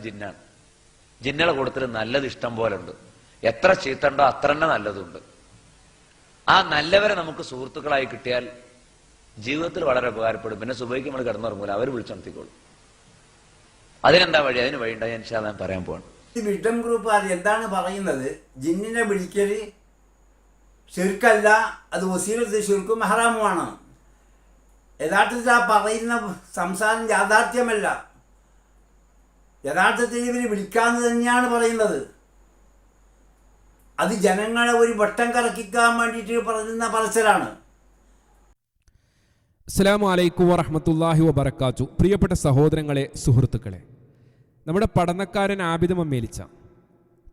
ജിന്നാണ് ജിന്നുകളെ കൂട്ടത്തിൽ നല്ലത് ഇഷ്ടം പോലെ ഉണ്ട് എത്ര ചീത്തണ്ടോ അത്ര തന്നെ നല്ലതുണ്ട്. ആ നല്ലവരെ നമുക്ക് സുഹൃത്തുക്കളായി കിട്ടിയാൽ ജീവിതത്തിൽ വളരെ ഉപകാരപ്പെടും. പിന്നെ സുബൈക്ക് നമ്മൾ കിടന്നുറങ്ങൂല. അവർ വിളിച്ചുണർത്തിക്കോളും അതിനെന്താ വഴി? അതിന് വഴി ഉണ്ടായി ഞാൻ പറയാൻ പോവാണ്. ഈ വിഡം അത് എന്താണ് പറയുന്നത്? ജിന്നിനെ വിളിക്കൽ ശിർക്കല്ല അത് വസീലത്ത് ശിർക്കും മെഹറാമുമാണ്. യഥാർത്ഥത്തിൽ ആ പറയുന്ന സംസാരം യാഥാർത്ഥ്യമല്ല. യഥാർത്ഥത്തിൽ ഇവർ വിളിക്കാന്ന് തന്നെയാണ് പറയുന്നത്. അത് ജനങ്ങളെ ഒരു വട്ടം കറക്കിക്കാൻ വേണ്ടിയിട്ട് പറയുന്ന പറച്ചിലാണ് അസ്സലാമു അലൈക്കും വറഹമത്തല്ലാഹി വബർക്കാത്തു പ്രിയപ്പെട്ട സഹോദരങ്ങളെ സുഹൃത്തുക്കളെ നമ്മുടെ പഠനക്കാരൻ ആബിദ് മമ്മേലിച്ച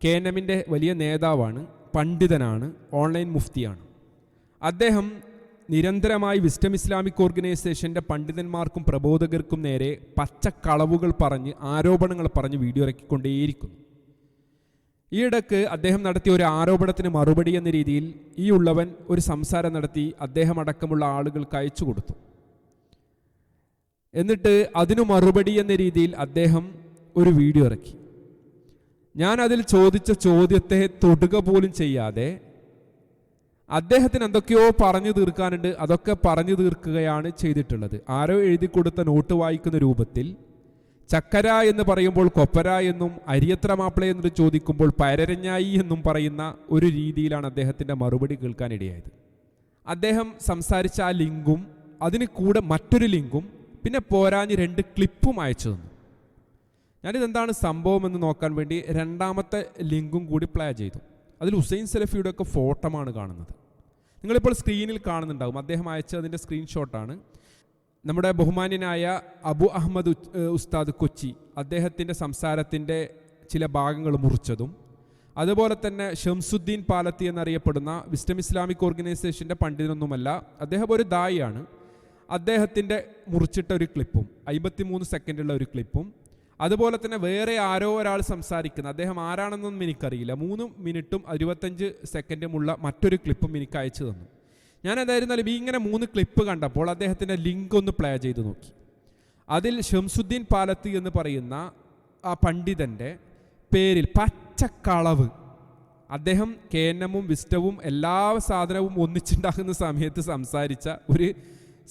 കെ എൻ എമ്മിന്റെ വലിയ നേതാവാണ് പണ്ഡിതനാണ് ഓൺലൈൻ മുഫ്തിയാണ്. അദ്ദേഹം നിരന്തരമായി വിസ്റ്റം ഇസ്ലാമിക് ഓർഗനൈസേഷന്റെ പണ്ഡിതന്മാർക്കും പ്രബോധകർക്കും നേരെ പച്ചക്കളവുകൾ പറഞ്ഞ് ആരോപണങ്ങൾ പറഞ്ഞ് വീഡിയോ ഇറക്കിക്കൊണ്ടേയിരിക്കുന്നു. ഈയിടക്ക് അദ്ദേഹം നടത്തിയ ഒരു ആരോപണത്തിന് മറുപടി എന്ന രീതിയിൽ ഈ ഉള്ളവൻ ഒരു സംസാരം നടത്തി അദ്ദേഹം അടക്കമുള്ള ആളുകൾക്ക് അയച്ചു കൊടുത്തു. എന്നിട്ട് അതിനു മറുപടി എന്ന രീതിയിൽ അദ്ദേഹം ഒരു വീഡിയോ ഇറക്കി. ഞാൻ അതിൽ ചോദിച്ച ചോദ്യത്തെ തൊടുക പോലും ചെയ്യാതെ അദ്ദേഹത്തിന് എന്തൊക്കെയോ പറഞ്ഞു തീർക്കാനുണ്ട്. അതൊക്കെ പറഞ്ഞു തീർക്കുകയാണ് ചെയ്തിട്ടുള്ളത്. ആരോ എഴുതി കൊടുത്ത നോട്ട് വായിക്കുന്ന രൂപത്തിൽ ചക്കര എന്ന് പറയുമ്പോൾ കൊപ്പര എന്നും അരിയത്ര മാപ്പിള എന്ന് ചോദിക്കുമ്പോൾ പരരഞ്ഞായി എന്നും പറയുന്ന ഒരു രീതിയിലാണ് അദ്ദേഹത്തിന്റെ മറുപടി കേൾക്കാനിടയായത് അദ്ദേഹം സംസാരിച്ച ആ ലിങ്കും അതിന് കൂടെ മറ്റൊരു ലിങ്കും പിന്നെ പോരാഞ്ഞ് രണ്ട് ക്ലിപ്പും അയച്ചു തന്നു. ഞാനിതെന്താണ് സംഭവം എന്ന് നോക്കാൻ വേണ്ടി രണ്ടാമത്തെ ലിങ്കും കൂടി പ്ലേ ചെയ്തു. അതിൽ ഹുസൈൻ സലഫിയുടെ ഒക്കെ ഫോട്ടോമാണ് കാണുന്നത്. നിങ്ങളിപ്പോൾ സ്ക്രീനിൽ കാണുന്നുണ്ടാകും അദ്ദേഹം അയച്ചതിന്റെ സ്ക്രീൻഷോട്ടാണ് നമ്മുടെ ബഹുമാന്യനായ അബു അഹമ്മദ് ഉസ്താദ് കൊച്ചി അദ്ദേഹത്തിന്റെ സംസാരത്തിന്റെ ചില ഭാഗങ്ങൾ മുറിച്ചതും അതുപോലെ തന്നെ ഷംസുദ്ദീൻ പാലത്തി എന്നറിയപ്പെടുന്ന വിസ്റ്റം ഇസ്ലാമിക് ഓർഗനൈസേഷന്റെ പണ്ഡിതനൊന്നുമല്ല അദ്ദേഹം ഒരു ദായിയാണ്. അദ്ദേഹത്തിന്റെ മുറിച്ചിട്ട ഒരു ക്ലിപ്പും അമ്പത്തിമൂന്ന് സെക്കൻഡുള്ള ഒരു ക്ലിപ്പും അതുപോലെ തന്നെ വേറെ ആരോ ഒരാൾ സംസാരിക്കുന്ന. അദ്ദേഹം ആരാണെന്നൊന്നും എനിക്കറിയില്ല. മൂന്ന് മിനിറ്റും ഇരുപത്തഞ്ച് സെക്കൻഡുമുള്ള മറ്റൊരു ക്ലിപ്പും എനിക്ക് അയച്ചു തന്നു. ഞാൻ എന്തായിരുന്നാലും ഈ ഇങ്ങനെ മൂന്ന് ക്ലിപ്പ് കണ്ടപ്പോൾ അദ്ദേഹത്തിന്റെ ലിങ്ക് ഒന്ന് പ്ലേ ചെയ്ത് നോക്കി. അതിൽ ഷംസുദ്ദീൻ പാലത്ത് എന്ന് പറയുന്ന ആ പണ്ഡിതന്റെ പേരിൽ പച്ചക്കളവ്. അദ്ദേഹം കെ വിസ്റ്റവും എല്ലാ സാധനവും ഒന്നിച്ചുണ്ടാകുന്ന സമയത്ത് സംസാരിച്ച ഒരു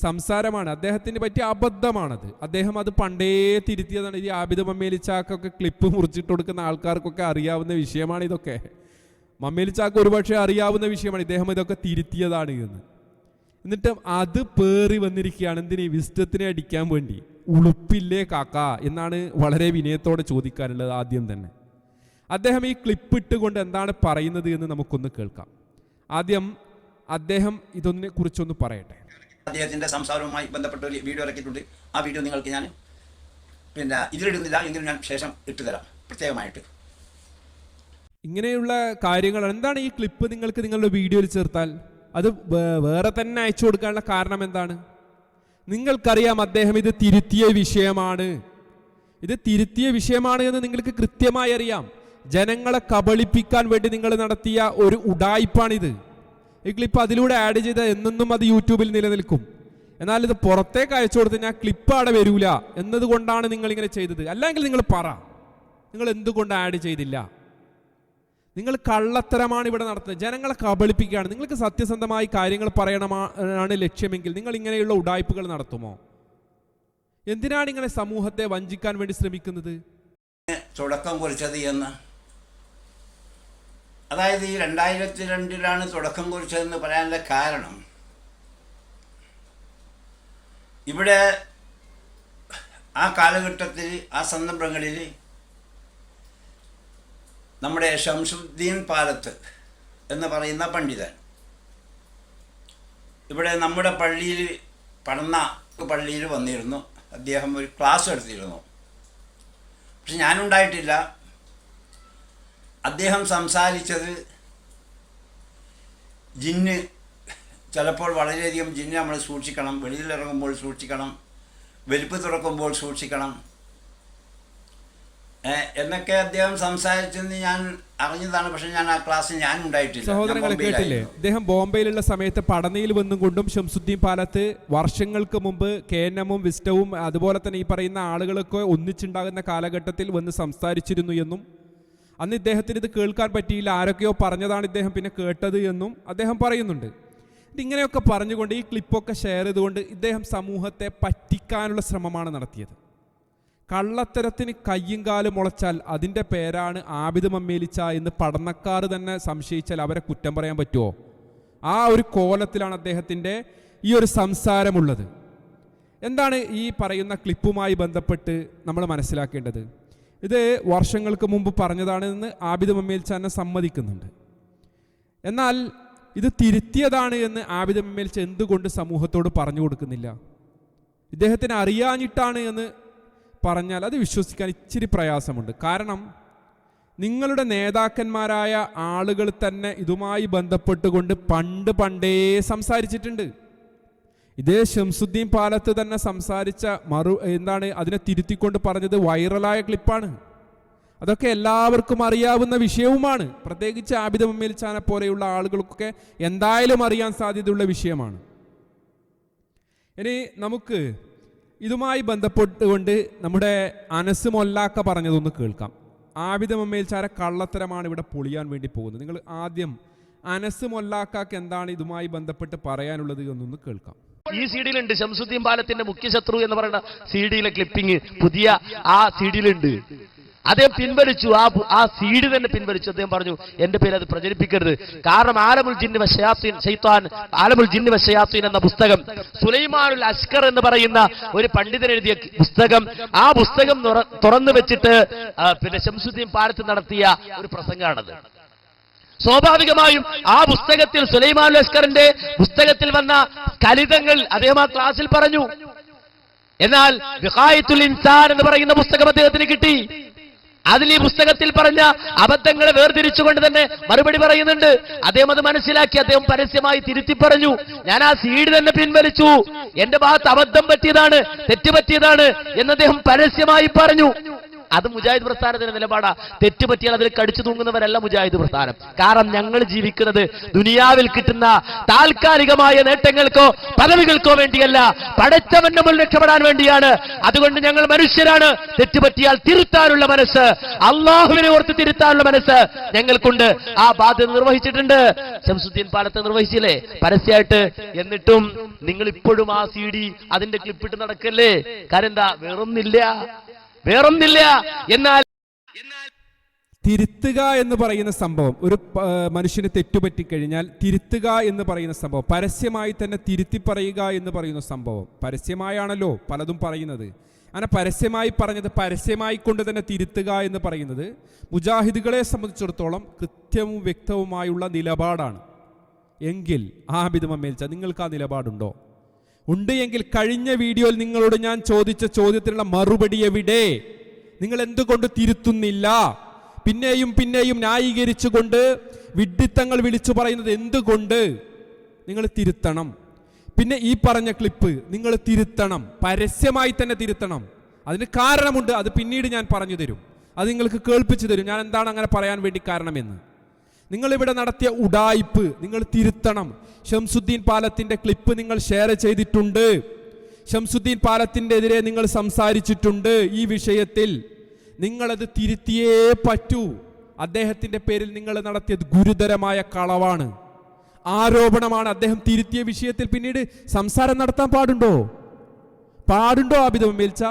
സംസാരമാണ്. അദ്ദേഹത്തിന് പറ്റിയ അബദ്ധമാണത്. അദ്ദേഹം അത് പണ്ടേ തിരുത്തിയതാണ്. ഈ ആബിദ മമ്മേലിച്ചാക്കൊക്കെ ക്ലിപ്പ് മുറിച്ചിട്ട് കൊടുക്കുന്ന ആൾക്കാർക്കൊക്കെ അറിയാവുന്ന വിഷയമാണ് ഇതൊക്കെ. മമ്മേലിച്ചാക്ക് ഒരുപക്ഷെ അറിയാവുന്ന വിഷയമാണ്. ഇദ്ദേഹം ഇതൊക്കെ തിരുത്തിയതാണ് എന്ന്. എന്നിട്ട് അത് പേറി വന്നിരിക്കുകയാണ്. എന്തിന്? വിസ്റ്റത്തിനെ അടിക്കാൻ വേണ്ടി. ഉളുപ്പില്ലേ കാക്ക? എന്നാണ് വളരെ വിനയത്തോടെ ചോദിക്കാനുള്ളത് ആദ്യം തന്നെ. അദ്ദേഹം ഈ ക്ലിപ്പ് ഇട്ടുകൊണ്ട് എന്താണ് പറയുന്നത് എന്ന് നമുക്കൊന്ന് കേൾക്കാം. ആദ്യം അദ്ദേഹം ഇതൊന്നിനെ കുറിച്ചൊന്ന് പറയട്ടെ. അദ്ദേഹത്തിന്റെ സംസാരവുമായി ബന്ധപ്പെട്ട ഒരു വീഡിയോ ഇറക്കിയിട്ടുണ്ട്. ആ വീഡിയോ നിങ്ങൾക്ക് ഞാൻ പിന്നെ ഇതിലിടുന്നില്ല. എങ്കിലും ഞാൻ ശേഷം ഇട്ടുതരാം. പ്രത്യേകമായിട്ട്. ഇങ്ങനെയുള്ള കാര്യങ്ങൾ എന്താണ് ഈ ക്ലിപ്പ് നിങ്ങൾക്ക് നിങ്ങളുടെ വീഡിയോയിൽ ചേർത്താൽ? അത് വേറെ തന്നെ അയച്ചു കൊടുക്കാനുള്ള കാരണം എന്താണ്? നിങ്ങൾക്കറിയാം അദ്ദേഹം ഇത് തിരുത്തിയ വിഷയമാണ്. ഇത് തിരുത്തിയ വിഷയമാണ് എന്ന് നിങ്ങൾക്ക് കൃത്യമായി അറിയാം. ജനങ്ങളെ കബളിപ്പിക്കാൻ വേണ്ടി നിങ്ങൾ നടത്തിയ ഒരു ഉടായ്പാണിത്. ഈ ക്ലിപ്പ് അതിലൂടെ ആഡ് ചെയ്ത എന്നെന്നും അത് യൂട്യൂബിൽ നിലനിൽക്കും. എന്നാൽ ഇത് പുറത്തേക്ക് അയച്ചു കൊടുത്ത് ക്ലിപ്പ് അവിടെ വരൂല എന്നതുകൊണ്ടാണ് നിങ്ങൾ ഇങ്ങനെ ചെയ്തത്. അല്ലെങ്കിൽ നിങ്ങൾ പറ നിങ്ങൾ എന്തുകൊണ്ട് ആഡ് ചെയ്തില്ല? നിങ്ങൾ കള്ളത്തരമാണ് ഇവിടെ നടത്തുന്നത്. ജനങ്ങളെ കബളിപ്പിക്കുകയാണ്. നിങ്ങൾക്ക് സത്യസന്ധമായി കാര്യങ്ങൾ പറയണമാണ് ലക്ഷ്യമെങ്കിൽ നിങ്ങൾ ഇങ്ങനെയുള്ള ഉടായ്പകൾ നടത്തുമോ? എന്തിനാണ് ഇങ്ങനെ സമൂഹത്തെ വഞ്ചിക്കാൻ വേണ്ടി ശ്രമിക്കുന്നത്? തുടക്കം കുറിച്ചത് എന്ന് അതായത് ഈ രണ്ടായിരത്തി രണ്ടിലാണ് തുടക്കം കുറിച്ചതെന്ന് പറയാനുള്ള കാരണം. ഇവിടെ ആ കാലഘട്ടത്തിൽ ആ സന്ദർഭങ്ങളിൽ നമ്മുടെ ഷംസുദ്ദീൻ പാലത്ത് എന്ന് പറയുന്ന പണ്ഡിതൻ. ഇവിടെ നമ്മുടെ പള്ളിയിൽ പഠന പള്ളിയിൽ വന്നിരുന്നു. അദ്ദേഹം ഒരു ക്ലാസ് എടുത്തിരുന്നു. പക്ഷെ ഞാനുണ്ടായിട്ടില്ല. അദ്ദേഹം സംസാരിച്ചത് ജിന്ന് ചിലപ്പോൾ വളരെയധികം ജിന്ന് നമ്മൾ സൂക്ഷിക്കണം വെളിയിലിറങ്ങുമ്പോൾ സൂക്ഷിക്കണം വലിപ്പ് തുറക്കുമ്പോൾ സൂക്ഷിക്കണം. എന്നൊക്കെ അദ്ദേഹം സംസാരിച്ചെന്ന് ഞാൻ അറിഞ്ഞതാണ് പക്ഷെ ഞാൻ ആ ക്ലാസ്സിൽ ഞാൻ ഉണ്ടായിട്ടില്ല. സഹോദരങ്ങളെ കേട്ടില്ലേ? അദ്ദേഹം ബോംബെയിലുള്ള സമയത്ത് പടനയിൽ വന്നും കൊണ്ടും ഷംസുദ്ദീൻ പാലത്ത് വർഷങ്ങൾക്ക് മുമ്പ് കെ എൻ എമ്മും വിസ്റ്റവും അതുപോലെ തന്നെ ഈ പറയുന്ന ആളുകളൊക്കെ ഒന്നിച്ചുണ്ടാകുന്ന കാലഘട്ടത്തിൽ വന്ന് സംസാരിച്ചിരുന്നു എന്നും അന്ന് ഇദ്ദേഹത്തിന് ഇത് കേൾക്കാൻ പറ്റിയില്ല. ആരൊക്കെയോ പറഞ്ഞതാണ് ഇദ്ദേഹം പിന്നെ കേട്ടത് എന്നും അദ്ദേഹം പറയുന്നുണ്ട്. ഇതിങ്ങനെയൊക്കെ പറഞ്ഞുകൊണ്ട് ഈ ക്ലിപ്പൊക്കെ ഷെയർ ചെയ്തുകൊണ്ട് ഇദ്ദേഹം സമൂഹത്തെ പറ്റിക്കാനുള്ള ശ്രമമാണ് നടത്തിയത്. കള്ളത്തരത്തിന് കയ്യും കാലും മുളച്ചാൽ അതിന്റെ പേരാണ് ആബിദ് മമ്മേലിച്ച എന്ന് പഠനക്കാർ തന്നെ സംശയിച്ചാൽ അവരെ കുറ്റം പറയാൻ പറ്റുമോ? ആ ഒരു കോലത്തിലാണ് അദ്ദേഹത്തിന്റെ ഈ ഒരു സംസാരമുള്ളത്. എന്താണ് ഈ പറയുന്ന ക്ലിപ്പുമായി ബന്ധപ്പെട്ട് നമ്മൾ മനസ്സിലാക്കേണ്ടത്? ഇത് വർഷങ്ങൾക്ക് മുമ്പ് പറഞ്ഞതാണെന്ന് ആബിദ് മമ്മേൽ തന്നെ സമ്മതിക്കുന്നുണ്ട്. എന്നാൽ ഇത് തിരുത്തിയതാണ് എന്ന് ആബിദ് മമ്മേൽച്ച എന്തുകൊണ്ട് സമൂഹത്തോട് പറഞ്ഞു കൊടുക്കുന്നില്ല? ഇദ്ദേഹത്തിന് അറിയാഞ്ഞിട്ടാണ് എന്ന് പറഞ്ഞാൽ അത് വിശ്വസിക്കാൻ ഇച്ചിരി പ്രയാസമുണ്ട്. കാരണം നിങ്ങളുടെ നേതാക്കന്മാരായ ആളുകൾ തന്നെ ഇതുമായി ബന്ധപ്പെട്ടുകൊണ്ട് പണ്ട് പണ്ടേ സംസാരിച്ചിട്ടുണ്ട്. ഇതേ ഷംസുദ്ദീൻ പാലത്ത് തന്നെ സംസാരിച്ച മറു എന്താണ് അതിനെ തിരുത്തിക്കൊണ്ട് പറഞ്ഞത് വൈറലായ ക്ലിപ്പാണ്. അതൊക്കെ എല്ലാവർക്കും അറിയാവുന്ന വിഷയവുമാണ്. പ്രത്യേകിച്ച് ആബിദ മമ്മേൽ ചാന പോലെയുള്ള ആളുകൾക്കൊക്കെ എന്തായാലും അറിയാൻ സാധ്യതയുള്ള വിഷയമാണ്. ഇനി നമുക്ക് ഇതുമായി ബന്ധപ്പെട്ടുകൊണ്ട് നമ്മുടെ അനസ് മൊല്ലാക്ക പറഞ്ഞതൊന്ന് കേൾക്കാം. ആബിദ ചാര കള്ളത്തരമാണ് ഇവിടെ പൊളിയാൻ വേണ്ടി പോകുന്നത്. നിങ്ങൾ ആദ്യം അനസ് മൊല്ലാക്കാക്ക് എന്താണ് ഇതുമായി ബന്ധപ്പെട്ട് പറയാനുള്ളത് എന്നൊന്ന് കേൾക്കാം. ഈ സി ഡിയിലുണ്ട് ശംസുദ്ദീൻ പാലത്തിന്റെ മുഖ്യശത്രു എന്ന് പറയുന്ന സി ഡിയിലെ ക്ലിപ്പിംഗ് പുതിയ ആ സി ഡിയിലുണ്ട്. അദ്ദേഹം പിൻവലിച്ചു. ആ ആ സീഡ് തന്നെ പിൻവലിച്ചു. അദ്ദേഹം പറഞ്ഞു എന്റെ പേര് അത് പ്രചരിപ്പിക്കരുത്. കാരണം ആലമുൽ ജിന്നി വശയാത്തീൻ ഷെയ്ത്താൻ ആലമുൽ ജിന്നി വശയാത്തീൻ എന്ന പുസ്തകം സുലൈമാനുൽ അഷ്കർ എന്ന് പറയുന്ന ഒരു പണ്ഡിതൻ എഴുതിയ പുസ്തകം. ആ പുസ്തകം തുറന്നു വെച്ചിട്ട് പിന്നെ ശംസുദ്ദീൻ പാലത്ത് നടത്തിയ ഒരു പ്രസംഗമാണത് സ്വാഭാവികമായും ആ പുസ്തകത്തിൽ സുലൈമാൻ ലഷ്കറിന്റെ പുസ്തകത്തിൽ വന്ന കലിതങ്ങൾ അദ്ദേഹം ആ ക്ലാസ്സിൽ പറഞ്ഞു. എന്നാൽ വിഹായത്തുൽ ഇൻസാൻ എന്ന് പറയുന്ന പുസ്തകം അദ്ദേഹത്തിന് കിട്ടി. അതിൽ ഈ പുസ്തകത്തിൽ പറഞ്ഞ അബദ്ധങ്ങളെ വേർതിരിച്ചുകൊണ്ട് തന്നെ മറുപടി പറയുന്നുണ്ട്. അദ്ദേഹം അത് മനസ്സിലാക്കി അദ്ദേഹം പരസ്യമായി തിരുത്തി പറഞ്ഞു. ഞാൻ ആ സീഡ് തന്നെ പിൻവലിച്ചു. എന്റെ ഭാഗത്ത് അബദ്ധം പറ്റിയതാണ് തെറ്റുപറ്റിയതാണ് എന്ന് അദ്ദേഹം പരസ്യമായി പറഞ്ഞു. അത് മുജാഹിദ് പ്രസ്ഥാനത്തിന്റെ നിലപാടാ. തെറ്റ് പറ്റിയാൽ അതിൽ കടിച്ചു തൂങ്ങുന്നവരല്ല മുജാഹിദ് പ്രസ്ഥാനം. കാരണം ഞങ്ങൾ ജീവിക്കുന്നത് ദുനിയാവിൽ കിട്ടുന്ന താൽക്കാലികമായ നേട്ടങ്ങൾക്കോ പദവികൾക്കോ വേണ്ടിയല്ല. പടച്ചവന്റെ മുന്നിൽ രക്ഷപ്പെടാൻ വേണ്ടിയാണ്. അതുകൊണ്ട് ഞങ്ങൾ മനുഷ്യരാണ്. തെറ്റുപറ്റിയാൽ തിരുത്താനുള്ള മനസ്സ് അള്ളാഹുവിനെ ഓർത്ത് തിരുത്താനുള്ള മനസ്സ് ഞങ്ങൾക്കുണ്ട്. ആ ബാധ്യത നിർവഹിച്ചിട്ടുണ്ട്. ശംസുദ്ദീൻ പാലത്ത് നിർവഹിച്ചില്ലേ? പരസ്യമായിട്ട് എന്നിട്ടും നിങ്ങൾ ഇപ്പോഴും ആ സി ഡി അതിന്റെ ക്ലിപ്പിട്ട് നടക്കല്ലേ? കാരണം എന്താ വേറൊന്നില്ല വേറൊന്നില്ല. എന്നാൽ തിരുത്തുക എന്ന് പറയുന്ന സംഭവം ഒരു മനുഷ്യന് മനുഷ്യന് തെറ്റുപറ്റിക്കഴിഞ്ഞാൽ തിരുത്തുക എന്ന് പറയുന്ന സംഭവം പരസ്യമായി തന്നെ തിരുത്തി പറയുക എന്ന് പറയുന്ന സംഭവം പരസ്യമായാണല്ലോ പലതും പറയുന്നത്. അങ്ങനെ പരസ്യമായി പറഞ്ഞത് പരസ്യമായി കൊണ്ട് തന്നെ തിരുത്തുക എന്ന് പറയുന്നത് മുജാഹിദുകളെ സംബന്ധിച്ചിടത്തോളം കൃത്യവും വ്യക്തവുമായുള്ള നിലപാടാണ്. എങ്കിൽ ആബിദ് മമ്മേൽച്ച നിങ്ങൾക്ക് ആ നിലപാടുണ്ടോ? ഉണ്ട് എങ്കിൽ കഴിഞ്ഞ വീഡിയോയിൽ നിങ്ങളോട് ഞാൻ ചോദിച്ച ചോദ്യത്തിനുള്ള മറുപടി എവിടെ? നിങ്ങൾ എന്തുകൊണ്ട് തിരുത്തുന്നില്ല? പിന്നെയും പിന്നെയും ന്യായീകരിച്ചുകൊണ്ട് വിഡ്ഢിത്തങ്ങൾ വിളിച്ചു പറയുന്നത് എന്തുകൊണ്ട്? നിങ്ങൾ തിരുത്തണം. പിന്നെ ഈ പറഞ്ഞ ക്ലിപ്പ് നിങ്ങൾ തിരുത്തണം. പരസ്യമായി തന്നെ തിരുത്തണം. അതിന് കാരണമുണ്ട്. അത് പിന്നീട് ഞാൻ പറഞ്ഞു തരും. അത് നിങ്ങൾക്ക് കേൾപ്പിച്ചു തരും. ഞാൻ എന്താണ് അങ്ങനെ പറയാൻ വേണ്ടി കാരണമെന്ന്. നിങ്ങളിവിടെ നടത്തിയ ഉഡായിപ്പ് നിങ്ങൾ തിരുത്തണം. ഷംസുദ്ദീൻ പാലത്തിന്റെ ക്ലിപ്പ് നിങ്ങൾ ഷെയർ ചെയ്തിട്ടുണ്ട്. ഷംസുദ്ദീൻ പാലത്തിന്റെ എതിരെ നിങ്ങൾ സംസാരിച്ചിട്ടുണ്ട് ഈ വിഷയത്തിൽ. നിങ്ങളത് തിരുത്തിയേ പറ്റൂ. അദ്ദേഹത്തിന്റെ പേരിൽ നിങ്ങൾ നടത്തിയത് ഗുരുതരമായ കളവാണ്. ആരോപണമാണ് അദ്ദേഹം തിരുത്തിയ വിഷയത്തിൽ പിന്നീട് സംസാരം നടത്താൻ പാടുണ്ടോ? പാടുണ്ടോ അഭിതം മേൽച്ച?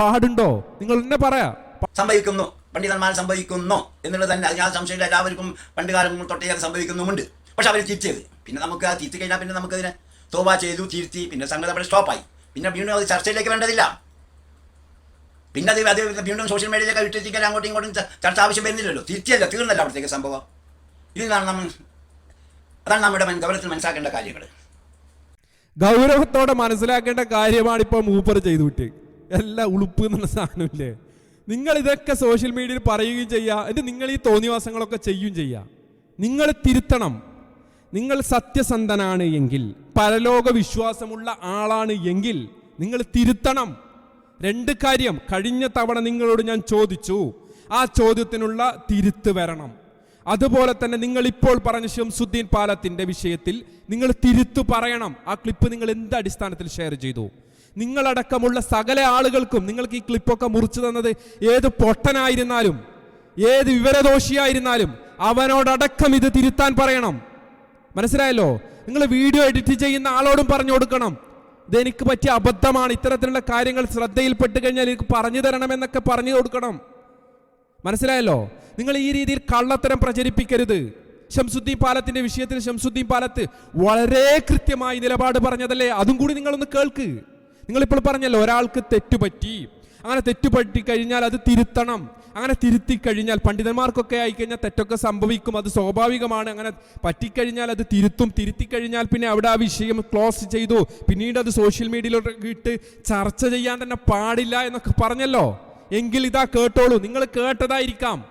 പാടുണ്ടോ? നിങ്ങൾ എന്നെ പറയാ. സംഭവിക്കുന്നു. പണ്ഡിതന്മാർ സംഭവിക്കുന്നു എന്നുള്ളത് തന്നെ അതിനാൽ സംശയമില്ല. എല്ലാവർക്കും പണ്ട് കാലം തൊട്ടേ സംഭവിക്കുന്നുമുണ്ട്. പക്ഷെ അവർ തിരിച്ചത് പിന്നെ നമുക്ക് ആ തിരിച്ചു കഴിഞ്ഞാൽ പിന്നെ നമുക്കതിനെ തോബ ചെയ്തു തിരുത്തി പിന്നെ സംഗതി അവിടെ സ്റ്റോപ്പായി. പിന്നെ വീണ്ടും അത് ചർച്ചയിലേക്ക് വേണ്ടതില്ല പിന്നെ അത് അത് വീണ്ടും സോഷ്യൽ മീഡിയയിലേക്ക് വിട്ടിരിക്കാൻ അങ്ങോട്ടും ഇങ്ങോട്ടും ചർച്ച ആവശ്യം വരുന്നില്ലല്ലോ. തിരിച്ചല്ല തീർന്നല്ല അവിടത്തേക്ക് സംഭവം. ഇതാണ് നമ്മൾ അതാണ് നമ്മുടെ ഗൗരവത്തിൽ മനസ്സിലാക്കേണ്ട കാര്യങ്ങൾ. ഗൗരവത്തോടെ മനസ്സിലാക്കേണ്ട കാര്യമാണ് ഇപ്പോൾ മൂപ്പർ ചെയ്തു വിട്ട്. എല്ലാ ഉളുപ്പ് എന്നുള്ള സാധനമില്ലേ? നിങ്ങൾ ഇതൊക്കെ സോഷ്യൽ മീഡിയയിൽ പറയുകയും ചെയ്യുക എന്നിട്ട് നിങ്ങൾ ഈ തോന്നിവാസങ്ങളൊക്കെ ചെയ്യുകയും ചെയ്യുക നിങ്ങൾ തിരുത്തണം. നിങ്ങൾ സത്യസന്ധനാണ് എങ്കിൽ പരലോക വിശ്വാസമുള്ള ആളാണ് എങ്കിൽ നിങ്ങൾ തിരുത്തണം. രണ്ട് കാര്യം. കഴിഞ്ഞ തവണ നിങ്ങളോട് ഞാൻ ചോദിച്ചു. ആ ചോദ്യത്തിനുള്ള തിരുത്ത് വരണം. അതുപോലെ തന്നെ നിങ്ങൾ ഇപ്പോൾ പറഞ്ഞ ഷംസുദ്ദീൻ പാലത്തിന്റെ വിഷയത്തിൽ നിങ്ങൾ തിരുത്തു പറയണം. ആ ക്ലിപ്പ് നിങ്ങൾ എന്ത് അടിസ്ഥാനത്തിൽ ഷെയർ ചെയ്തു? നിങ്ങളടക്കമുള്ള സകല ആളുകൾക്കും നിങ്ങൾക്ക് ഈ ക്ലിപ്പൊക്കെ മുറിച്ചു തന്നത് ഏത് പൊട്ടനായിരുന്നാലും ഏത് വിവരദോഷിയായിരുന്നാലും അവനോടടക്കം ഇത് തിരുത്താൻ പറയണം. മനസ്സിലായല്ലോ? നിങ്ങൾ വീഡിയോ എഡിറ്റ് ചെയ്യുന്ന ആളോടും പറഞ്ഞു കൊടുക്കണം. ഇതെനിക്ക് പറ്റിയ അബദ്ധമാണ്. ഇത്തരത്തിലുള്ള കാര്യങ്ങൾ ശ്രദ്ധയിൽപ്പെട്ട് കഴിഞ്ഞാൽ എനിക്ക് പറഞ്ഞു തരണമെന്നൊക്കെ പറഞ്ഞു കൊടുക്കണം. മനസ്സിലായല്ലോ? നിങ്ങൾ ഈ രീതിയിൽ കള്ളത്തരം പ്രചരിപ്പിക്കരുത്. ഷംസുദ്ദീൻ പാലത്തിന്റെ വിഷയത്തിൽ ഷംസുദ്ദീൻ പാലത്ത് വളരെ കൃത്യമായി നിലപാട് പറഞ്ഞതല്ലേ? അതും കൂടി നിങ്ങളൊന്ന് കേൾക്ക്. നിങ്ങളിപ്പോൾ പറഞ്ഞല്ലോ ഒരാൾക്ക് തെറ്റുപറ്റി. അങ്ങനെ തെറ്റുപറ്റി കഴിഞ്ഞാൽ അത് തിരുത്തണം. അങ്ങനെ തിരുത്തി കഴിഞ്ഞാൽ പണ്ഡിതന്മാർക്കൊക്കെ ആയിക്കഴിഞ്ഞാൽ തെറ്റൊക്കെ സംഭവിക്കും അത് സ്വാഭാവികമാണ്. അങ്ങനെ പറ്റിക്കഴിഞ്ഞാൽ അത് തിരുത്തും തിരുത്തി കഴിഞ്ഞാൽ പിന്നെ അവിടെ ആ വിഷയം ക്ലോസ് ചെയ്തു. പിന്നീട് അത് സോഷ്യൽ മീഡിയയിലോട്ട് ഇട്ട് ചർച്ച ചെയ്യാൻ തന്നെ പാടില്ല എന്നൊക്കെ പറഞ്ഞല്ലോ. എങ്കിൽ ഇതാ കേട്ടോളൂ നിങ്ങൾ കേട്ടതായിരിക്കാം.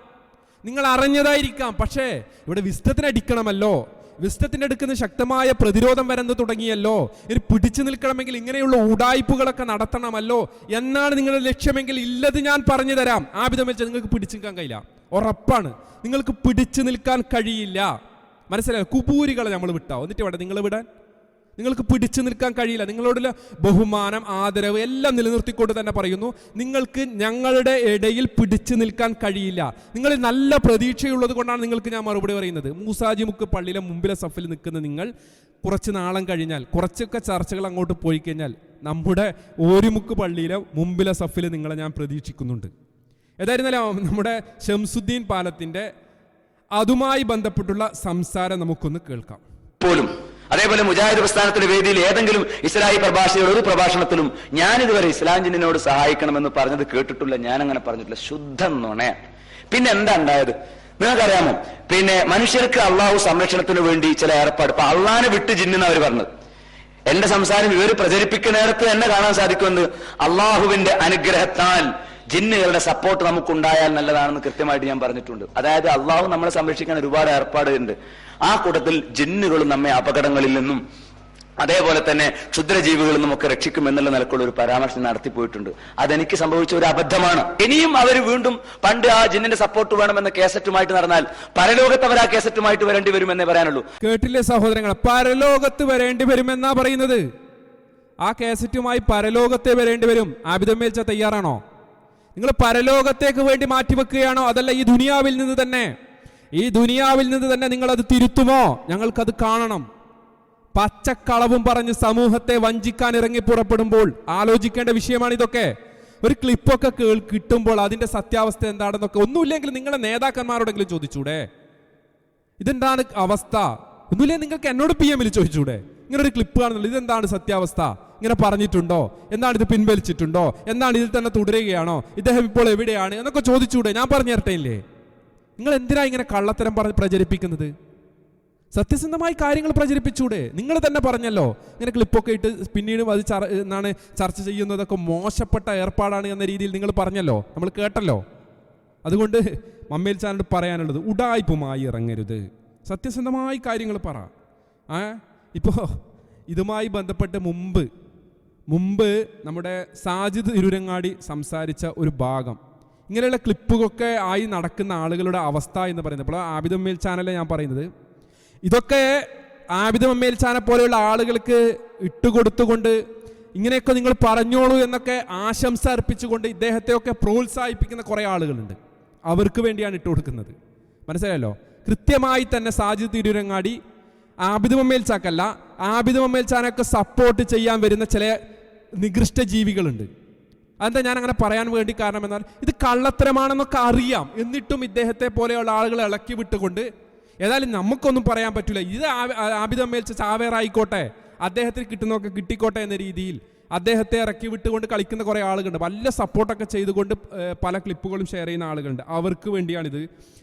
നിങ്ങൾ അറിഞ്ഞതായിരിക്കാം. പക്ഷേ ഇവിടെ വിസ്തത്തിനടിക്കണമല്ലോ വിസ്തത്തിന്റെ അടുക്കുന്ന ശക്തമായ പ്രതിരോധം വരന്ന് തുടങ്ങിയല്ലോ. ഇനി പിടിച്ചു നിൽക്കണമെങ്കിൽ ഇങ്ങനെയുള്ള ഉടായ്പകളൊക്കെ നടത്തണമല്ലോ. എന്നാണ് നിങ്ങളുടെ ലക്ഷ്യമെങ്കിൽ ഇല്ലത് ഞാൻ പറഞ്ഞു തരാം. ആബിധം വെച്ചാൽ നിങ്ങൾക്ക് പിടിച്ചു നിൽക്കാൻ കഴിയില്ല. ഉറപ്പാണ്. നിങ്ങൾക്ക് പിടിച്ചു നിൽക്കാൻ കഴിയില്ല. മനസ്സിലായോ? കുബൂരികളെ നമ്മൾ വിട്ടാവും എന്നിട്ട് വേണ്ട നിങ്ങൾ വിടാൻ? നിങ്ങൾക്ക് പിടിച്ചു നിൽക്കാൻ കഴിയില്ല. നിങ്ങളോടുള്ള ബഹുമാനം ആദരവ് എല്ലാം നിലനിർത്തിക്കൊണ്ട് തന്നെ പറയുന്നു നിങ്ങൾക്ക് ഞങ്ങളുടെ ഇടയിൽ പിടിച്ചു നിൽക്കാൻ കഴിയില്ല. നിങ്ങൾ നല്ല പ്രതീക്ഷയുള്ളത് കൊണ്ടാണ് നിങ്ങൾക്ക് ഞാൻ മറുപടി പറയുന്നത്. മൂസാജി മുക്ക് പള്ളിയിലെ മുമ്പിലെ സഫിൽ നിൽക്കുന്ന നിങ്ങൾ കുറച്ച് നാളം കഴിഞ്ഞാൽ കുറച്ചൊക്കെ ചർച്ചകൾ അങ്ങോട്ട് പോയി കഴിഞ്ഞാൽ നമ്മുടെ ഓരിമുക്ക് പള്ളിയിലെ മുമ്പിലെ സഫിൽ നിങ്ങളെ ഞാൻ പ്രതീക്ഷിക്കുന്നുണ്ട്. ഏതായിരുന്നാലും നമ്മുടെ ഷംസുദ്ദീൻ പാലത്തിന്റെ അതുമായി ബന്ധപ്പെട്ടുള്ള സംസാരം നമുക്കൊന്ന് കേൾക്കാം. പോലും അതേപോലെ മുജാഹിദ് പ്രസ്ഥാനത്തിന്റെ വേദിയിൽ ഏതെങ്കിലും ഇസ്ലാഹി പ്രഭാഷകരുടെ ഒരു പ്രഭാഷണത്തിലും ഞാൻ ഇതുവരെ ഇസ്ലാം ജിന്നിനോട് സഹായിക്കണമെന്ന് പറഞ്ഞത് കേട്ടിട്ടില്ല ഞാൻ അങ്ങനെ പറഞ്ഞിട്ടില്ല. ശുദ്ധ നുണയാണ് പിന്നെ എന്താ ഉണ്ടായത്? നിങ്ങൾക്കറിയാമോ? പിന്നെ മനുഷ്യർക്ക് അള്ളാഹു സംരക്ഷണത്തിന് വേണ്ടി ചില ഏർപ്പാട്. ഇപ്പൊ അള്ളാഹിനെ വിട്ട് ജിന്നെന്ന് അവർ പറഞ്ഞത്. എന്റെ സംസാരം ഇവർ പ്രചരിപ്പിക്കുന്ന നേരത്ത് എന്നെ കാണാൻ സാധിക്കുമെന്ന് അള്ളാഹുവിന്റെ അനുഗ്രഹത്താൽ ജിന്നുകളുടെ സപ്പോർട്ട് നമുക്കുണ്ടായാൽ നല്ലതാണെന്ന് കൃത്യമായിട്ട് ഞാൻ പറഞ്ഞിട്ടുണ്ട്. അതായത് അള്ളാഹു നമ്മളെ സംരക്ഷിക്കാൻ ഒരുപാട് ഏർപ്പാടുണ്ട് ആ കൂട്ടത്തിൽ ജിന്നുകളും നമ്മെ അപകടങ്ങളിൽ നിന്നും അതേപോലെ തന്നെ ക്ഷുദ്രജീവികളിൽ നിന്നും ഒക്കെ രക്ഷിക്കും എന്നുള്ള നിലക്കുള്ള ഒരു പരാമർശം നടത്തിപ്പോയിട്ടുണ്ട് അതെനിക്ക് സംഭവിച്ച ഒരു അബദ്ധമാണ്. ഇനിയും അവർ വീണ്ടും പണ്ട് ആ ജിന്നിന്റെ സപ്പോർട്ട് വേണമെന്ന കേസറ്റുമായിട്ട് നടന്നാൽ പരലോകത്ത് അവർ ആ കേസറ്റുമായിട്ട് വരേണ്ടി വരുമെന്നേ പറയാനുള്ളൂ. കേട്ടില്ലേ സഹോദരങ്ങൾ പരലോകത്ത് വരേണ്ടി വരുമെന്നാ പറയുന്നത്. ആ കേസറ്റുമായി പരലോകത്തെ വരേണ്ടി വരും. ആബിദമേൽച്ച തയ്യാറാണോ? നിങ്ങൾ പരലോകത്തേക്ക് വേണ്ടി മാറ്റിവെക്കുകയാണോ? അതല്ല ഈ ദുനിയാവിൽ നിന്ന് തന്നെ. ഈ ദുനിയാവിൽ നിന്ന് തന്നെ നിങ്ങൾ അത് തിരുത്തുമോ? ഞങ്ങൾക്കത് കാണണം. പച്ചക്കളവും പറഞ്ഞ് സമൂഹത്തെ വഞ്ചിക്കാൻ ഇറങ്ങി പുറപ്പെടുമ്പോൾ ആലോചിക്കേണ്ട വിഷയമാണ് ഇതൊക്കെ. ഒരു ക്ലിപ്പൊക്കെ കേൾ കിട്ടുമ്പോൾ അതിന്റെ സത്യാവസ്ഥ എന്താണെന്നൊക്കെ ഒന്നുമില്ലെങ്കിൽ നിങ്ങളെ നേതാക്കന്മാരോടെങ്കിലും ചോദിച്ചൂടെ? ഇതെന്താണ് അവസ്ഥ? ഒന്നുമില്ലേ നിങ്ങൾക്ക് എന്നോട് പി എമ്മിൽ ചോദിച്ചൂടെ? ഇങ്ങനെ ഒരു ക്ലിപ്പ് കാണുന്നുള്ളൂ ഇതെന്താണ് സത്യാവസ്ഥ? ഇങ്ങനെ പറഞ്ഞിട്ടുണ്ടോ? എന്താണ് ഇത് പിൻവലിച്ചിട്ടുണ്ടോ? എന്താണ് ഇതിൽ തന്നെ തുടരുകയാണോ? ഇദ്ദേഹം ഇപ്പോൾ എവിടെയാണ്? എന്നൊക്കെ ചോദിച്ചൂടെ? ഞാൻ പറഞ്ഞു തരട്ടെ ഇല്ലേ? നിങ്ങൾ എന്തിനാ ഇങ്ങനെ കള്ളത്തരം പറഞ്ഞ് പ്രചരിപ്പിക്കുന്നത്? സത്യസന്ധമായി കാര്യങ്ങൾ പ്രചരിപ്പിച്ചൂടെ? നിങ്ങൾ തന്നെ പറഞ്ഞല്ലോ. ഇങ്ങനെ ക്ലിപ്പൊക്കെ ഇട്ട് പിന്നീടും അത് ചർ എന്നാണ് ചർച്ച ചെയ്യുന്നതൊക്കെ മോശപ്പെട്ട ഏർപ്പാടാണ് എന്ന രീതിയിൽ നിങ്ങൾ പറഞ്ഞല്ലോ. നമ്മൾ കേട്ടല്ലോ. അതുകൊണ്ട് മമ്മയിൽ ചാനോട് പറയാനുള്ളത് ഉടായ്പുമായി ഇറങ്ങരുത്. സത്യസന്ധമായി കാര്യങ്ങൾ പറ. ആ? ഇപ്പോൾ ഇതുമായി ബന്ധപ്പെട്ട് മുമ്പ് മുമ്പ് നമ്മുടെ സാജിദ് ഇരുരങ്ങാടി സംസാരിച്ച ഒരു ഭാഗം ഇങ്ങനെയുള്ള ക്ലിപ്പുകളൊക്കെ ആയി നടക്കുന്ന ആളുകളുടെ അവസ്ഥ എന്ന് പറയുന്നത്. ഇപ്പോൾ ആബിദമ്മേൽ ചാനലിൽ ഞാൻ പറയുന്നത് ഇതൊക്കെ ആബിദ് അമ്മേൽ ചാനൽ പോലെയുള്ള ആളുകൾക്ക് ഇട്ടുകൊടുത്തുകൊണ്ട് ഇങ്ങനെയൊക്കെ നിങ്ങൾ പറഞ്ഞോളൂ എന്നൊക്കെ ആശംസ അർപ്പിച്ചുകൊണ്ട് ഇദ്ദേഹത്തെയൊക്കെ പ്രോത്സാഹിപ്പിക്കുന്ന കുറേ ആളുകളുണ്ട്. അവർക്ക് വേണ്ടിയാണ് ഇട്ട് കൊടുക്കുന്നത്. മനസ്സിലായല്ലോ? കൃത്യമായി തന്നെ സാജിദ് തിരൂരങ്ങാടി ആബിദ് മമ്മേൽ ചാക്കല്ല ആബിദ് മമ്മേൽ ചാനൊക്കെ സപ്പോർട്ട് ചെയ്യാൻ വരുന്ന ചില നികൃഷ്ട ജീവികളുണ്ട്. അതെന്താ ഞാൻ അങ്ങനെ പറയാൻ വേണ്ടി കാരണം എന്നാൽ ഇത് കള്ളത്തരമാണെന്നൊക്കെ അറിയാം. എന്നിട്ടും ഇദ്ദേഹത്തെ പോലെയുള്ള ആളുകളെ ഇളക്കി വിട്ടുകൊണ്ട് ഏതായാലും നമുക്കൊന്നും പറയാൻ പറ്റില്ല ഇത് ആബിദം മേൽച്ച ചാവേറായിക്കോട്ടെ. അദ്ദേഹത്തിന് കിട്ടുന്നതൊക്കെ കിട്ടിക്കോട്ടെ എന്ന രീതിയിൽ അദ്ദേഹത്തെ ഇറക്കി വിട്ടുകൊണ്ട് കളിക്കുന്ന കുറേ ആളുകളുണ്ട്. വല്ല സപ്പോർട്ടൊക്കെ ചെയ്തുകൊണ്ട് പല ക്ലിപ്പുകളും ഷെയർ ചെയ്യുന്ന ആളുകളുണ്ട്. അവർക്ക് വേണ്ടിയാണിത്.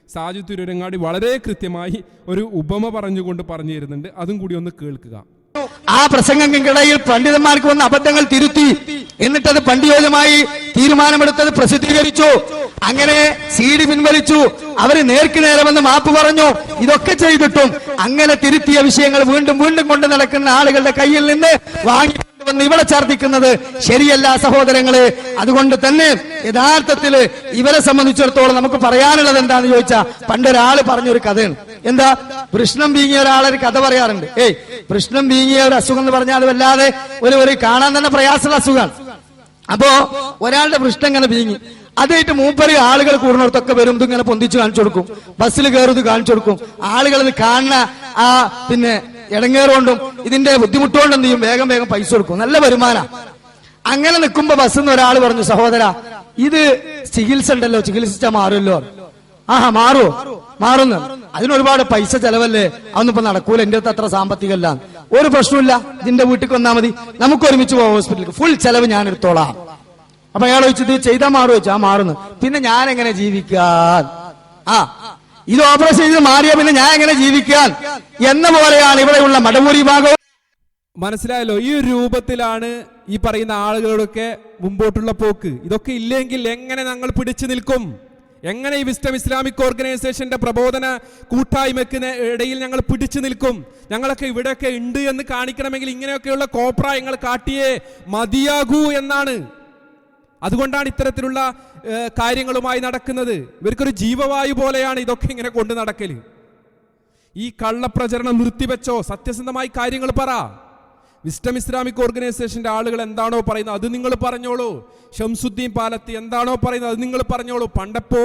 സാജു തിരുരങ്ങാടി വളരെ കൃത്യമായി ഒരു ഉപമ പറഞ്ഞുകൊണ്ട് പറഞ്ഞു തരുന്നുണ്ട് അതും കൂടി ഒന്ന് കേൾക്കുക. ആ പ്രസംഗങ്ങൾക്കിടയിൽ പണ്ഡിതന്മാർക്ക് വന്ന അബദ്ധങ്ങൾ തിരുത്തി. എന്നിട്ടത് പണ്ഡിയോജമായി തീരുമാനമെടുത്തത് പ്രസിദ്ധീകരിച്ചു. അങ്ങനെ സി ഡി പിൻവലിച്ചു. അവർ നേർക്ക് നേരെ മാപ്പ് പറഞ്ഞു. ഇതൊക്കെ ചെയ്തിട്ടും അങ്ങനെ തിരുത്തിയ വിഷയങ്ങൾ വീണ്ടും വീണ്ടും കൊണ്ട് നടക്കുന്ന ആളുകളുടെ കയ്യിൽ നിന്ന് വാങ്ങിക്കൊണ്ട് വന്ന് ഇവിടെ ഛർദിക്കുന്നത് ശരിയല്ല സഹോദരങ്ങളെ. അതുകൊണ്ട് തന്നെ യഥാർത്ഥത്തിൽ ഇവരെ സംബന്ധിച്ചിടത്തോളം നമുക്ക് പറയാനുള്ളത് എന്താന്ന് ചോദിച്ചാൽ പണ്ടൊരാൾ പറഞ്ഞൊരു കഥയാണ്. എന്താ? പ്രശ്നം വീങ്ങിയ ഒരാളൊരു കഥ പറയാറുണ്ട്. ഏയ് പ്രശ്നം വീങ്ങിയ ഒരു അസുഖം എന്ന് പറഞ്ഞാൽ അത് വല്ലാതെ ഒരു ഒരു കാണാൻ തന്നെ പ്രയാസമുള്ള അസുഖമാണ്. അപ്പോ ഒരാളുടെ പൃഷ്ഠം ഇങ്ങനെ വീങ്ങി. അതായിട്ട് മൂപ്പര് ആളുകൾ കൂടുന്നിടത്തൊക്കെ വരും ഇതിങ്ങനെ പൊന്തിച്ച് കാണിച്ചു കൊടുക്കും. ബസ്സിൽ കയറുന്നത് കാണിച്ചു കൊടുക്കും. ആളുകൾ കാണുന്ന ആ പിന്നെ ഇടങ്ങേറുകൊണ്ടും ഇതിന്റെ ബുദ്ധിമുട്ടുകൊണ്ട് എന്ത് ചെയ്യും? വേഗം വേഗം പൈസ കൊടുക്കും. നല്ല വരുമാന. അങ്ങനെ നിൽക്കുമ്പോ ബസ്സിൽ നിന്ന് ഒരാൾ പറഞ്ഞു സഹോദര ഇത് ചികിത്സ ഉണ്ടല്ലോ ചികിത്സിച്ചാ മാറുമല്ലോ. ആഹാ മാറുമോ മാറുന്നു. അതിനൊരുപാട് പൈസ ചെലവല്ലേ? അതൊന്നിപ്പോ നടക്കൂല. എന്റെ അടുത്ത് അത്ര സാമ്പത്തികമല്ല. ഒരു പ്രശ്നമില്ല ഇതിന്റെ വീട്ടിൽ വന്നാൽ മതി. നമുക്ക് ഒരുമിച്ച് പോവാം ഹോസ്പിറ്റലിൽ ഫുൾ ചെലവ് ഞാൻ എടുത്തോളാം. അപ്പൊ അയാൾ ചോദിച്ചത് ചെയ്താൽ മാറുമോ? ചോദിച്ചു ആ മാറുന്നു. പിന്നെ ഞാൻ എങ്ങനെ ജീവിക്കാൻ ആ ഇത് ഓപ്പറേഷൻ ചെയ്ത് മാറിയ പിന്നെ ഞാൻ എങ്ങനെ ജീവിക്കാൻ? എന്ന പോലെയാണ് ഇവിടെയുള്ള മടമൂരി ഭാഗവും മനസ്സിലായല്ലോ ഈ രൂപത്തിലാണ് ഈ പറയുന്ന ആളുകളൊക്കെ മുമ്പോട്ടുള്ള പോക്ക്. ഇതൊക്കെ ഇല്ലെങ്കിൽ എങ്ങനെ ഞങ്ങൾ പിടിച്ചു നിൽക്കും? എങ്ങനെ ഈ വിസ്റ്റം ഇസ്ലാമിക് ഓർഗനൈസേഷന്റെ പ്രബോധന കൂട്ടായ്മയ്ക്ക് ഇടയിൽ ഞങ്ങൾ പിടിച്ചു നിൽക്കും? ഞങ്ങളൊക്കെ ഇവിടെയൊക്കെ ഉണ്ട് എന്ന് കാണിക്കണമെങ്കിൽ ഇങ്ങനെയൊക്കെയുള്ള കോപ്രായങ്ങൾ കാട്ടിയേ മതിയാകൂ എന്നാണ്. അതുകൊണ്ടാണ് ഇത്തരത്തിലുള്ള കാര്യങ്ങളുമായി നടക്കുന്നത്. ഇവർക്കൊരു ജീവവായു പോലെയാണ് ഇതൊക്കെ ഇങ്ങനെ കൊണ്ടു നടക്കൽ ഈ കള്ളപ്രചരണം നിർത്തിവെച്ചോ? സത്യസന്ധമായി കാര്യങ്ങൾ പറ. വിസ്റ്റം ഇസ്ലാമിക് ഓർഗനൈസേഷന്റെ ആളുകൾ എന്താണോ പറയുന്നത് അത് നിങ്ങൾ പറഞ്ഞോളൂ. ഷംസുദ്ദീൻ പാലത്ത് എന്താണോ പറയുന്നത് അത് നിങ്ങൾ പറഞ്ഞോളൂ. പണ്ടപ്പോ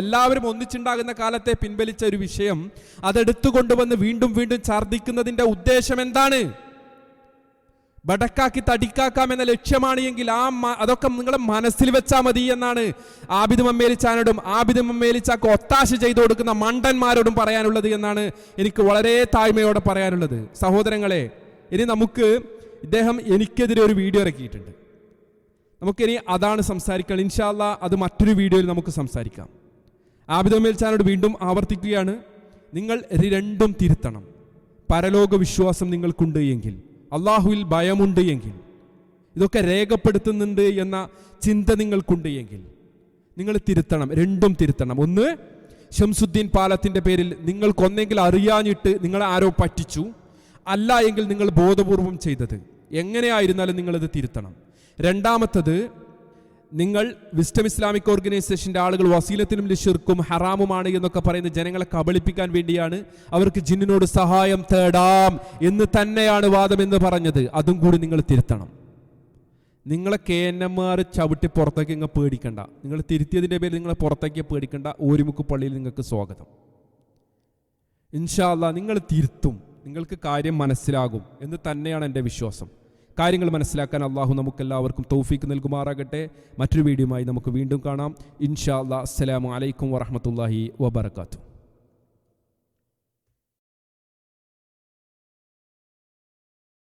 എല്ലാവരും ഒന്നിച്ചുണ്ടാകുന്ന കാലത്തെ പിൻവലിച്ച ഒരു വിഷയം അതെടുത്തു കൊണ്ടുവന്ന് വീണ്ടും വീണ്ടും ഛർദ്ദിക്കുന്നതിന്റെ ഉദ്ദേശം എന്താണ്? ബടക്കാക്കി തടിക്കാക്കാം എന്ന ലക്ഷ്യമാണ് എങ്കിൽ ആ അതൊക്കെ നിങ്ങളെ മനസ്സിൽ വെച്ചാൽ മതി എന്നാണ് ആബിദ് മമ്മേലിച്ചാനോടും ആബിദ് മമ്മേലിച്ചാക്ക് ഒത്താശ ചെയ്തു കൊടുക്കുന്ന മണ്ടന്മാരോടും പറയാനുള്ളത് എന്നാണ് എനിക്ക് വളരെ താഴ്മയോടെ പറയാനുള്ളത്. സഹോദരങ്ങളെ ഇനി നമുക്ക് ഇദ്ദേഹം എനിക്കെതിരെ ഒരു വീഡിയോ ഇറക്കിയിട്ടുണ്ട്. നമുക്കിനി അതാണ് സംസാരിക്കണം ഇൻഷാല്ല അത് മറ്റൊരു വീഡിയോയിൽ നമുക്ക് സംസാരിക്കാം. ആബിദ് മമ്മേലിച്ചാനോട് വീണ്ടും ആവർത്തിക്കുകയാണ്. നിങ്ങൾ രണ്ടും തിരുത്തണം. പരലോക വിശ്വാസം നിങ്ങൾക്കുണ്ട് എങ്കിൽ. അള്ളാഹുവിൽ ഭയമുണ്ട് എങ്കിൽ ഇതൊക്കെ രേഖപ്പെടുത്തുന്നുണ്ട് എന്ന ചിന്ത നിങ്ങൾക്കുണ്ട് എങ്കിൽ നിങ്ങൾ തിരുത്തണം രണ്ടും തിരുത്തണം. ഒന്ന് ഷംസുദ്ദീൻ പാലത്തിന്റെ പേരിൽ നിങ്ങൾക്കൊന്നെങ്കിൽ അറിയാഞ്ഞിട്ട് നിങ്ങളെ ആരോ പറ്റിച്ചു. അല്ല എങ്കിൽ നിങ്ങൾ ബോധപൂർവം ചെയ്തത്. എങ്ങനെയായിരുന്നാലും നിങ്ങളത് തിരുത്തണം. രണ്ടാമത്തത് നിങ്ങൾ വിസ്റ്റം ഇസ്ലാമിക് ഓർഗനൈസേഷന്റെ ആളുകൾ വസീലത്തിനും ലിഷിർക്കും ഹറാമുമാണ് എന്നൊക്കെ പറയുന്ന ജനങ്ങളെ കബളിപ്പിക്കാൻ വേണ്ടിയാണ് അവർക്ക് ജിന്നിനോട് സഹായം തേടാം എന്ന് തന്നെയാണ് വാദം എന്ന് പറഞ്ഞത്. അതും കൂടി നിങ്ങൾ തിരുത്തണം. നിങ്ങളെ കെ എൻ എമ്മാർ ചവിട്ടി പുറത്തേക്ക് ഇങ്ങനെ പേടിക്കണ്ട. നിങ്ങൾ തിരുത്തിയതിന്റെ പേരിൽ നിങ്ങളെ പുറത്തേക്ക് പേടിക്കണ്ട. ഓരിമുക്ക് പള്ളിയിൽ നിങ്ങൾക്ക് സ്വാഗതം. ഇൻഷാല്ല നിങ്ങൾ തിരുത്തും. നിങ്ങൾക്ക് കാര്യം മനസ്സിലാകും എന്ന് തന്നെയാണ് എന്റെ വിശ്വാസം. കാര്യങ്ങൾ മനസ്സിലാക്കാൻ അള്ളാഹു നമുക്കെല്ലാവർക്കും തൗഫീക്ക് നൽകുമാറാകട്ടെ. മറ്റൊരു വീഡിയോയുമായി നമുക്ക് വീണ്ടും കാണാം. ഇൻഷാ അല്ലാ അസ്സലാമു അലൈക്കും വറഹമത്തല്ലാഹി വബർക്കാത്തു